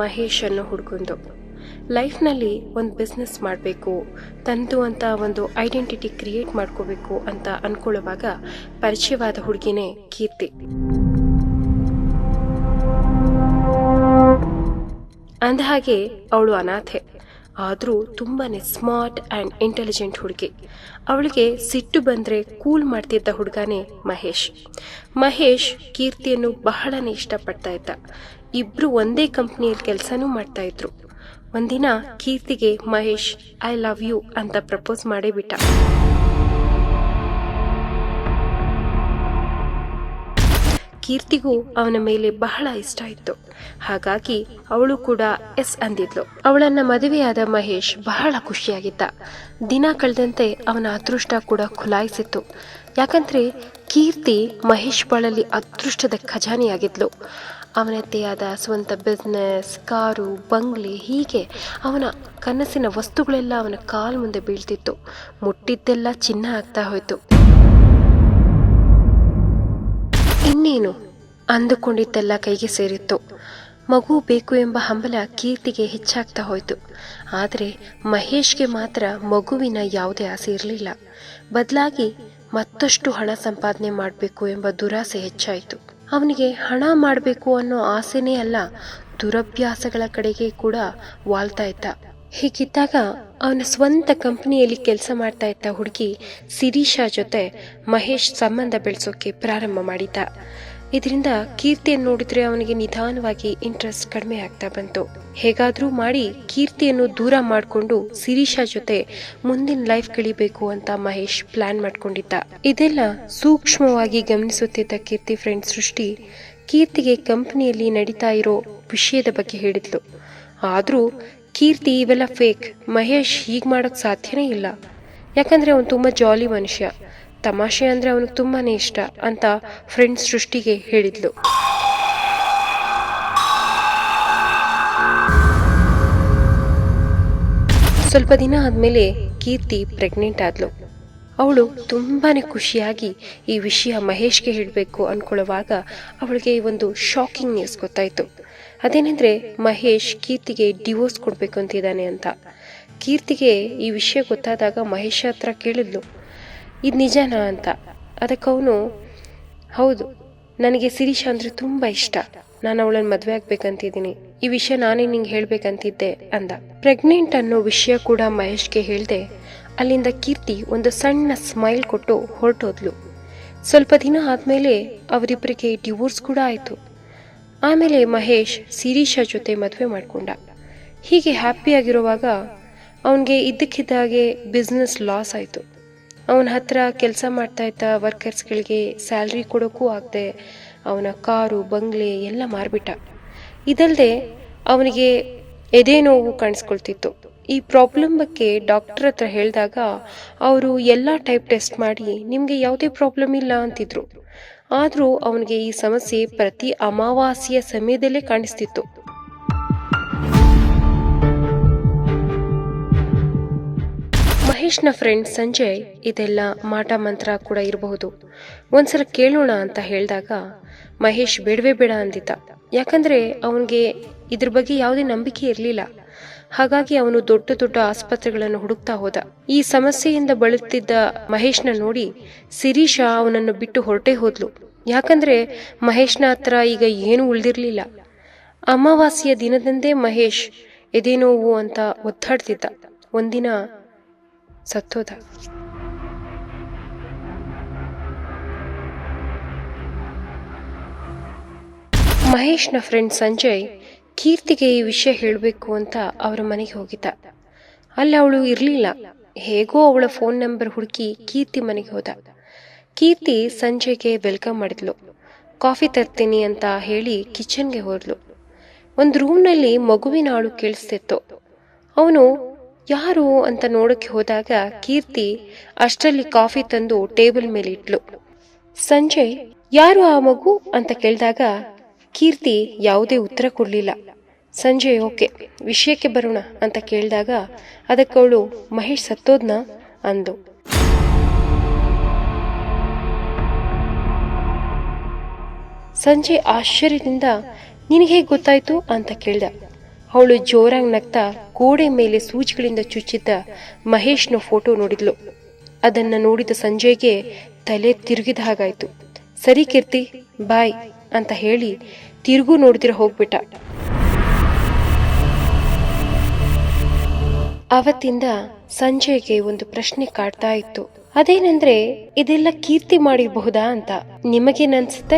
ಕತೆ ಹುಡ್ಕೊಂಡು. ಲೈಫ್ನಲ್ಲಿ ಒಂದು ಬಿಸ್ನೆಸ್ ಮಾಡಬೇಕು, ತಂದು ಅಂತ ಒಂದು ಐಡೆಂಟಿಟಿ ಕ್ರಿಯೇಟ್ ಮಾಡ್ಕೋಬೇಕು ಅಂತ ಅನ್ಕೊಳ್ಳುವಾಗ ಪರಿಚಯವಾದ ಹುಡುಗಿನೇ ಕೀರ್ತಿ. ಅಂದಹಾಗೆ ಅವಳು ಅನಾಥೆ. ಆದರೂ ತುಂಬಾ ಸ್ಮಾರ್ಟ್ ಆ್ಯಂಡ್ ಇಂಟೆಲಿಜೆಂಟ್ ಹುಡುಗಿ. ಅವಳಿಗೆ ಸಿಟ್ಟು ಬಂದರೆ ಕೂಲ್ ಮಾಡ್ತಿದ್ದ ಹುಡುಗನೇ ಮಹೇಶ್. ಮಹೇಶ್ ಕೀರ್ತಿಯನ್ನು ಬಹಳನೇ ಇಷ್ಟಪಡ್ತಾ ಇದ್ದ. ಇಬ್ಬರು ಒಂದೇ ಕಂಪ್ನಿಯಲ್ಲಿ ಕೆಲಸನೂ ಮಾಡ್ತಾ ಇದ್ರು. ಒಂದಿನ ಕೀರ್ತಿಗೆ ಮಹೇಶ್, ಐ ಲವ್ ಯು ಅಂತ ಪ್ರಪೋಸ್ ಮಾಡೇ ಬಿಟ್ಟ ಕೀರ್ತಿಗೂ ಅವನ ಮೇಲೆ ಬಹಳ ಇಷ್ಟ ಇತ್ತು. ಹಾಗಾಗಿ ಅವಳು ಕೂಡ ಎಸ್ ಅಂದಿದ್ಲು. ಅವಳನ್ನ ಮದುವೆಯಾದ ಮಹೇಶ್ ಬಹಳ ಖುಷಿಯಾಗಿದ್ದ. ದಿನ ಕಳೆದಂತೆ ಅವನ ಅದೃಷ್ಟ ಕೂಡ ಖುಲಾಯಿಸಿತ್ತು. ಯಾಕಂದ್ರೆ ಕೀರ್ತಿ ಮಹೇಶ್ ಬಾಳಲ್ಲಿ ಅದೃಷ್ಟದ ಖಜಾನೆಯಾಗಿದ್ಲು. ಅವನದ್ದೇ ಆದ ಸ್ವಂತ ಬಿಸ್ನೆಸ್ ಕಾರು, ಬಂಗ್ಲೆ ಹೀಗೆ ಅವನ ಕನಸಿನ ವಸ್ತುಗಳೆಲ್ಲ ಅವನ ಕಾಲ್ ಮುಂದೆ ಬೀಳ್ತಿತ್ತು. ಮುಟ್ಟಿದ್ದೆಲ್ಲ ಚಿನ್ನ ಆಗ್ತಾ ಹೋಯ್ತು. ಇನ್ನೇನು ಅಂದುಕೊಂಡಿದ್ದೆಲ್ಲ ಕೈಗೆ ಸೇರಿತ್ತು. ಮಗು ಬೇಕು ಎಂಬ ಹಂಬಲ ಕೀರ್ತಿಗೆ ಹೆಚ್ಚಾಗ್ತಾ ಹೋಯಿತು. ಆದರೆ ಮಹೇಶ್ಗೆ ಮಾತ್ರ ಮಗುವಿನ ಯಾವುದೇ ಆಸೆ ಇರಲಿಲ್ಲ. ಬದಲಾಗಿ ಮತ್ತಷ್ಟು ಹಣ ಸಂಪಾದನೆ ಮಾಡಬೇಕು ಎಂಬ ದುರಾಸೆ ಹೆಚ್ಚಾಯಿತು. ಅವನಿಗೆ ಹಣ ಮಾಡಬೇಕು ಅನ್ನೋ ಆಸೆನೇ ಅಲ್ಲ, ದುರಭ್ಯಾಸಗಳ ಕಡೆಗೆ ಕೂಡ ವಾಲ್ತಾ ಇದ್ದ. ಹೀಗಿದ್ದಾಗ ಅವನ ಸ್ವಂತ ಕಂಪನಿಯಲ್ಲಿ ಕೆಲಸ ಮಾಡ್ತಾ ಇದ್ದ ಹುಡುಗಿ ಸಿರೀಶಾ ಜೊತೆ ಮಹೇಶ್ ಸಂಬಂಧ ಬೆಳೆಸೋಕೆ ಪ್ರಾರಂಭ ಮಾಡಿದ್ದ. ಇದರಿಂದ ಕೀರ್ತಿಯನ್ನು ನೋಡಿದ್ರೆ ಅವನಿಗೆ ನಿಧಾನವಾಗಿ ಇಂಟ್ರೆಸ್ಟ್ ಕಡಿಮೆ ಆಗ್ತಾ ಬಂತು. ಹೇಗಾದರೂ ಮಾಡಿ ಕೀರ್ತಿಯನ್ನು ದೂರ ಮಾಡಿಕೊಂಡು ಸಿರೀಶಾ ಜೊತೆ ಮುಂದಿನ ಲೈಫ್ ಕಳಿಬೇಕು ಅಂತ ಮಹೇಶ್ ಪ್ಲಾನ್ ಮಾಡಿಕೊಂಡಿದ್ದ. ಇದೆಲ್ಲ ಸೂಕ್ಷ್ಮವಾಗಿ ಗಮನಿಸುತ್ತಿದ್ದ ಕೀರ್ತಿ ಫ್ರೆಂಡ್ ಸೃಷ್ಟಿ ಕೀರ್ತಿಗೆ ಕಂಪನಿಯಲ್ಲಿ ನಡೀತಾ ಇರೋ ವಿಷಯದ ಬಗ್ಗೆ ಹೇಳಿದ್ಲು. ಆದರೂ ಕೀರ್ತಿ ಇವೆಲ್ಲ ಫೇಕ್ ಮಹೇಶ್ ಹೀಗೆ ಮಾಡೋಕ್ಕೆ ಸಾಧ್ಯನೇ ಇಲ್ಲ. ಯಾಕಂದರೆ ಅವನು ತುಂಬ ಜಾಲಿ ಮನುಷ್ಯ. ತಮಾಷೆ ಅಂದರೆ ಅವನಿಗೆ ತುಂಬಾ ಇಷ್ಟ ಅಂತ ಫ್ರೆಂಡ್ ಸೃಷ್ಟಿಗೆ ಹೇಳಿದ್ಲು. ಸ್ವಲ್ಪ ದಿನ ಆದಮೇಲೆ ಕೀರ್ತಿ ಪ್ರೆಗ್ನೆಂಟ್ ಆದ್ಲು. ಅವಳು ತುಂಬಾ ಖುಷಿಯಾಗಿ ಈ ವಿಷಯ ಮಹೇಶ್ಗೆ ಹೇಳಬೇಕು ಅಂದ್ಕೊಳ್ಳುವಾಗ ಅವಳಿಗೆ ಒಂದು ಶಾಕಿಂಗ್ ನ್ಯೂಸ್ ಗೊತ್ತಾಯ್ತು. ಅದೇನೆಂದ್ರೆ ಮಹೇಶ್ ಕೀರ್ತಿಗೆ ಡಿವೋರ್ಸ್ ಕೊಡ್ಬೇಕು ಅಂತಿದ್ದಾನೆ ಅಂತ. ಕೀರ್ತಿಗೆ ಈ ವಿಷಯ ಗೊತ್ತಾದಾಗ ಮಹೇಶ್ ಹತ್ರ ಕೇಳಿದ್ಲು, ಇದು ನಿಜನಾ ಅಂತ? ಅದಕ್ಕೆ ಅವನು, ಹೌದು, ನನಗೆ ಸಿರೀಶ ಅಂದರೆ ತುಂಬ ಇಷ್ಟ. ನಾನು ಅವಳನ್ನು ಮದುವೆ ಆಗ್ಬೇಕಂತಿದ್ದೀನಿ. ಈ ವಿಷಯ ನಾನೇ ನಿಂಗೆ ಹೇಳ್ಬೇಕಂತಿದ್ದೆ, ಅಂದ. ಪ್ರೆಗ್ನೆಂಟ್ ಅನ್ನೋ ವಿಷಯ ಕೂಡ ಮಹೇಶ್ಗೆ ಹೇಳಿದೆ, ಅಲ್ಲಿಂದ ಕೀರ್ತಿ ಒಂದು ಸಣ್ಣ ಸ್ಮೈಲ್ ಕೊಟ್ಟು ಹೊರಟೋದ್ಲು. ಸ್ವಲ್ಪ ದಿನ ಆದಮೇಲೆ ಅವರಿಬ್ಬರಿಗೆ ಡಿವೋರ್ಸ್ ಕೂಡ ಆಯಿತು. ಆಮೇಲೆ ಮಹೇಶ್ ಶಿರೀಷಾ ಜೊತೆ ಮದುವೆ ಮಾಡಿಕೊಂಡ. ಹೀಗೆ ಹ್ಯಾಪಿಯಾಗಿರುವಾಗ ಅವನಿಗೆ ಇದ್ದಕ್ಕಿದ್ದಾಗೆ ಬಿಸ್ನೆಸ್ ಲಾಸ್ ಆಯಿತು. ಅವನ ಹತ್ರ ಕೆಲಸ ಮಾಡ್ತಾ ಇದ್ದ ವರ್ಕರ್ಸ್ಗಳಿಗೆ ಸ್ಯಾಲ್ರಿ ಕೊಡೋಕ್ಕೂ ಆಗದೆ ಅವನ ಕಾರು, ಬಂಗ್ಲೆ ಎಲ್ಲ ಮಾರ್ಬಿಟ್ಟ. ಇದಲ್ಲದೆ ಅವನಿಗೆ ಎದೆ ನೋವು ಕಾಣಿಸ್ಕೊಳ್ತಿತ್ತು. ಈ ಪ್ರಾಬ್ಲಮ್ ಬಗ್ಗೆ ಡಾಕ್ಟರ್ ಹತ್ರ ಹೇಳಿದಾಗ ಅವರು ಎಲ್ಲ ಟೈಪ್ ಟೆಸ್ಟ್ ಮಾಡಿ ನಿಮಗೆ ಯಾವುದೇ ಪ್ರಾಬ್ಲಮ್ ಇಲ್ಲ ಅಂತಿದ್ರು. ಆದರೂ ಅವನಿಗೆ ಈ ಸಮಸ್ಯೆ ಪ್ರತಿ ಅಮಾವಾಸ್ಯೆಯ ಸಮಯದಲ್ಲೇ ಕಾಣಿಸ್ತಿತ್ತು. ಮಹೇಶ್ನ ಫ್ರೆಂಡ್ ಸಂಜಯ್ ಇದೆಲ್ಲ ಮಾಟ ಮಂತ್ರ ಕೂಡ ಇರಬಹುದು. ಒಂದ್ಸಲ ಕೇಳೋಣ ಅಂತ ಹೇಳಿದಾಗ ಮಹೇಶ್ ಬೇಡವೇ ಬೇಡ ಅಂದಿದ್ದ. ಯಾಕಂದ್ರೆ ಅವನಿಗೆ ಇದ್ರ ಬಗ್ಗೆ ಯಾವುದೇ ನಂಬಿಕೆ ಇರಲಿಲ್ಲ. ಹಾಗಾಗಿ ಅವನು ದೊಡ್ಡ ದೊಡ್ಡ ಆಸ್ಪತ್ರೆಗಳನ್ನು ಹುಡುಕ್ತಾ ಹೋದ. ಈ ಸಮಸ್ಯೆಯಿಂದ ಬಳಲುತ್ತಿದ್ದ ಮಹೇಶ್ನ ನೋಡಿ ಸಿರೀಶ ಅವನನ್ನು ಬಿಟ್ಟು ಹೊರಟೇ ಹೋದ್ಲು. ಯಾಕಂದ್ರೆ ಮಹೇಶ್ನ ಹತ್ರ ಈಗ ಏನೂ ಉಳಿದಿರ್ಲಿಲ್ಲ. ಅಮಾವಾಸ್ಯೆಯ ದಿನದಂದೇ ಮಹೇಶ್ ಎದೆ ನೋವು ಅಂತ ಒದ್ದಾಡ್ತಿದ್ದ. ಒಂದಿನ ಸತ್ತೋದ. ಮಹೇಶ್ನ ಫ್ರೆಂಡ್ ಸಂಜಯ್ ಕೀರ್ತಿಗೆ ಈ ವಿಷಯ ಹೇಳಬೇಕು ಅಂತ ಅವರ ಮನೆಗೆ ಹೋಗಿದ್ದ. ಅಲ್ಲಿ ಅವಳು ಇರಲಿಲ್ಲ. ಹೇಗೋ ಅವಳ ಫೋನ್ ನಂಬರ್ ಹುಡುಕಿ ಕೀರ್ತಿ ಮನೆಗೆ ಹೋದ. ಕೀರ್ತಿ ಸಂಜೆಗೆ ವೆಲ್ಕಮ್ ಮಾಡಿದ್ಲು. ಕಾಫಿ ತರ್ತೀನಿ ಅಂತ ಹೇಳಿ ಕಿಚನ್ಗೆ ಹೋದ್ಲು. ಒಂದು ರೂಮ್ನಲ್ಲಿ ಮಗುವಿನ ಆಳು ಕೇಳಿಸ್ತಿತ್ತು. ಅವನು, ಯಾರು? ಅಂತ ನೋಡಕ್ಕೆ ಹೋದಾಗ ಕೀರ್ತಿ ಅಷ್ಟರಲ್ಲಿ ಕಾಫಿ ತಂದು ಟೇಬಲ್ ಮೇಲೆ ಇಟ್ಲು. ಸಂಜೆ, ಯಾರು ಆ ಮಗು? ಅಂತ ಕೇಳಿದಾಗ ಕೀರ್ತಿ ಯಾವುದೇ ಉತ್ತರ ಕೊಡಲಿಲ್ಲ. ಸಂಜೆ ಓಕೆ, ವಿಷಯಕ್ಕೆ ಬರೋಣ ಅಂತ ಕೇಳಿದಾಗ ಅದಕ್ಕವಳು ಮಹೇಶ್ ಸತ್ತೋದ್ನ? ಅಂದು. ಸಂಜೆ ಆಶ್ಚರ್ಯದಿಂದ, ನಿನಗೆ ಹೇಗೆ ಗೊತ್ತಾಯ್ತು? ಅಂತ ಕೇಳ್ದ. ಅವಳು ಜೋರಾಗಿ ನಗ್ತಾ ಗೋಡೆ ಮೇಲೆ ಸೂಜಿಗಳಿಂದ ಚುಚ್ಚಿದ್ದ ಮಹೇಶ್ನ ಫೋಟೋ ನೋಡಿದ್ಲು. ಅದನ್ನ ನೋಡಿದ ಸಂಜಯ್ಗೆ ತಲೆ ತಿರುಗಿದ ಹಾಗಾಯ್ತು. ಸರಿ ಕೀರ್ತಿ, ಬಾಯ್. ಅಂತ ಹೇಳಿ ತಿರುಗು ನೋಡ್ದಿರ ಹೋಗ್ಬಿಟ್ಟ. ಅವತ್ತಿಂದ ಸಂಜಯ್ಗೆ ಒಂದು ಪ್ರಶ್ನೆ ಕಾಡ್ತಾ ಇತ್ತು. ಅದೇನಂದ್ರೆ, ಇದೆಲ್ಲ ಕೀರ್ತಿ ಮಾಡಿರಬಹುದಾ ಅಂತ. ನಿಮಗೇನನ್ಸುತ್ತೆ?